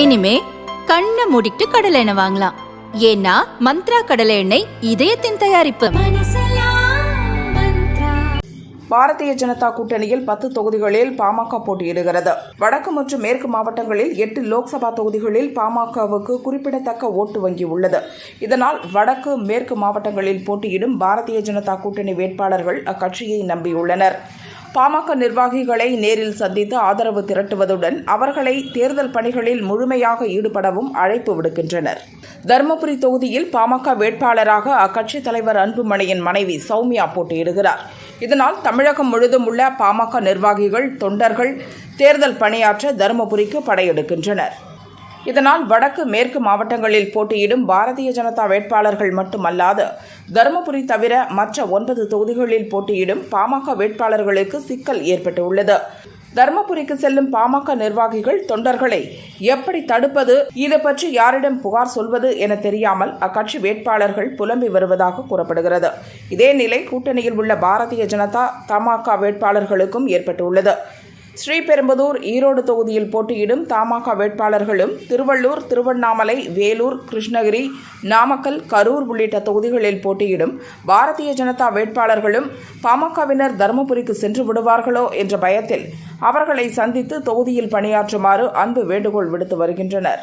இனிமே கண்ணை மூடிட்டு கடலை எண்ணெய் வாங்கலாம். ஏன்னா மந்த்ரா கடலை எண்ணெய் இதயத்தின் தயாரிப்பு. பாரதிய ஜனதா கூட்டணியில் பத்து தொகுதிகளில் பாமக போட்டியிடுகிறது. வடக்கு மற்றும் மேற்கு மாவட்டங்களில் எட்டு லோக்சபா தொகுதிகளில் பாமகவுக்கு குறிப்பிடத்தக்க ஓட்டு வங்கி உள்ளது. இதனால் வடக்கு மேற்கு மாவட்டங்களில் போட்டியிடும் பாரதிய ஜனதா கூட்டணி வேட்பாளர்கள் அக்கட்சியை நம்பியுள்ளனர். பாமக நிர்வாகிகளை நேரில் சந்தித்து ஆதரவு திரட்டுவதுடன் அவர்களை தேர்தல் பணிகளில் முழுமையாக ஈடுபடவும் அழைப்பு விடுக்கின்றனர். தருமபுரி தொகுதியில் பாமக வேட்பாளராக அக்கட்சி தலைவர் அன்புமணியின் மனைவி சௌமியா போட்டியிடுகிறார். இதனால் தமிழகம் முழுதும் உள்ள பாமக நிர்வாகிகள் தொண்டர்கள் தேர்தல் பணியாற்ற தருமபுரிக்கு படையெடுக்கின்றனர். இதனால் வடக்கு மேற்கு மாவட்டங்களில் போட்டியிடும் பாரதிய ஜனதா வேட்பாளர்கள் மட்டுமல்லாது தருமபுரி தவிர மற்ற ஒன்பது தொகுதிகளில் போட்டியிடும் பாமக வேட்பாளர்களுக்கு சிக்கல் ஏற்பட்டுள்ளது. தருமபுரிக்கு செல்லும் பாமக நிர்வாகிகள் தொண்டர்களை எப்படி தடுப்பது இது பற்றி யாரிடம் புகார் சொல்வது என தெரியாமல் அக்கட்சி வேட்பாளர்கள் புலம்பி வருவதாக கூறப்படுகிறது. இதே நிலை கூட்டணியில் உள்ள பாரதிய ஜனதா தமாக வேட்பாளர்களுக்கும் ஏற்பட்டுள்ளது. ஸ்ரீபெரும்புதூர் ஈரோடு தொகுதியில் போட்டியிடும் தமாக வேட்பாளர்களும் திருவள்ளூர் திருவண்ணாமலை வேலூர் கிருஷ்ணகிரி நாமக்கல் கரூர் உள்ளிட்ட தொகுதிகளில் போட்டியிடும் பாரதிய ஜனதா வேட்பாளர்களும் பாமகவினர் தருமபுரிக்கு சென்று விடுவார்களோ என்ற பயத்தில் அவர்களை சந்தித்து தொகுதியில் பணியாற்றுமாறு அன்பு வேண்டுகோள் விடுத்து வருகின்றனர்.